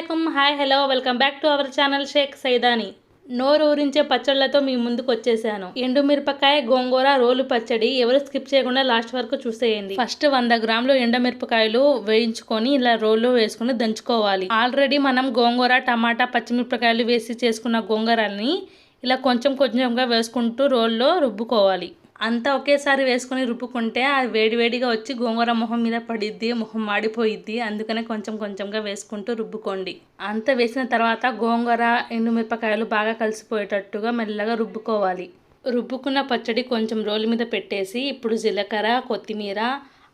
అస్సలం hi hello. Welcome back to our channel Shaik Saidani. నోరు ఊరించే పచ్చళ్ళతో మీ ముందుకు వచ్చేసాను. ఎండుమిరపకాయ గోంగూర రోలు పచ్చడి ఎవరు స్కిప్ చేయకుండా లాస్ట్ వరకు చూసేయండి. ఫస్ట్ వంద గ్రాములు ఎండమిరపకాయలు వేయించుకొని ఇలా రోల్లో వేసుకుని దంచుకోవాలి. ఆల్రెడీ మనం గోంగూర టమాటా పచ్చిమిరపకాయలు వేసి చేసుకున్న గోంగూరని ఇలా కొంచెం కొంచెంగా వేసుకుంటూ రోల్లో రుబ్బుకోవాలి. అంతా ఒకేసారి వేసుకొని రుబ్బుకుంటే అది వేడివేడిగా వచ్చి గోంగూర మొహం మీద పడిద్ది మొహం మాడిపోయిద్ది. అందుకనే కొంచెం కొంచెంగా వేసుకుంటూ రుబ్బుకోండి. అంత వేసిన తర్వాత గోంగూర ఎండుమిరపకాయలు బాగా కలిసిపోయేటట్టుగా మెల్లగా రుబ్బుకోవాలి. రుబ్బుకున్న పచ్చడి కొంచెం రోలు మీద పెట్టేసి ఇప్పుడు జీలకర్ర కొత్తిమీర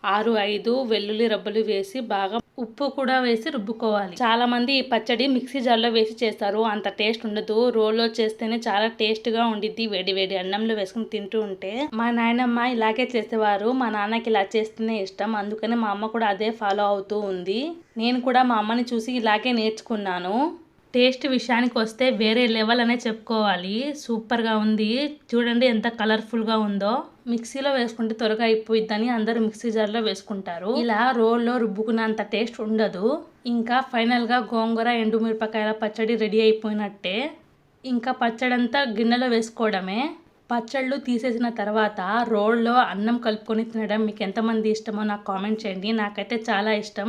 ఆరు ఐదు వెల్లుల్లి రబ్బలు వేసి బాగా ఉప్పు కూడా వేసి రుబ్బుకోవాలి. చాలా మంది ఈ పచ్చడి మిక్సీ జార్లో వేసి చేస్తారు. అంత టేస్ట్ ఉండదు. రోల్లో చేస్తేనే చాలా టేస్ట్గా ఉండిద్ది. వేడి వేడి అన్నంలో వేసుకుని తింటూ ఉంటే. మా నాయనమ్మ ఇలాగే చేసేవారు. మా నాన్నకి ఇలా చేస్తేనే ఇష్టం. అందుకని మా అమ్మ కూడా అదే ఫాలో అవుతూ ఉంది. నేను కూడా మా అమ్మని చూసి ఇలాగే నేర్చుకున్నాను. టేస్ట్ విషయానికి వస్తే వేరే లెవెల్ అనే చెప్పుకోవాలి. సూపర్గా ఉంది. చూడండి ఎంత కలర్ఫుల్గా ఉందో. మిక్సీలో వేసుకుంటే త్వరగా అయిపోయిద్దని అందరూ మిక్సీ జార్లో వేసుకుంటారు. ఇలా రోల్లో రుబ్బుకున్నంత టేస్ట్ ఉండదు. ఇంకా ఫైనల్గా గోంగూర ఎండుమిరపకాయల పచ్చడి రెడీ అయిపోయినట్టే. ఇంకా పచ్చడంతా గిన్నెలో వేసుకోవడమే. పచ్చళ్ళు తీసేసిన తర్వాత రోల్లో అన్నం కలుపుకొని తినడం మీకు ఎంతమంది ఇష్టమో నాకు కామెంట్ చేయండి. నాకైతే చాలా ఇష్టం.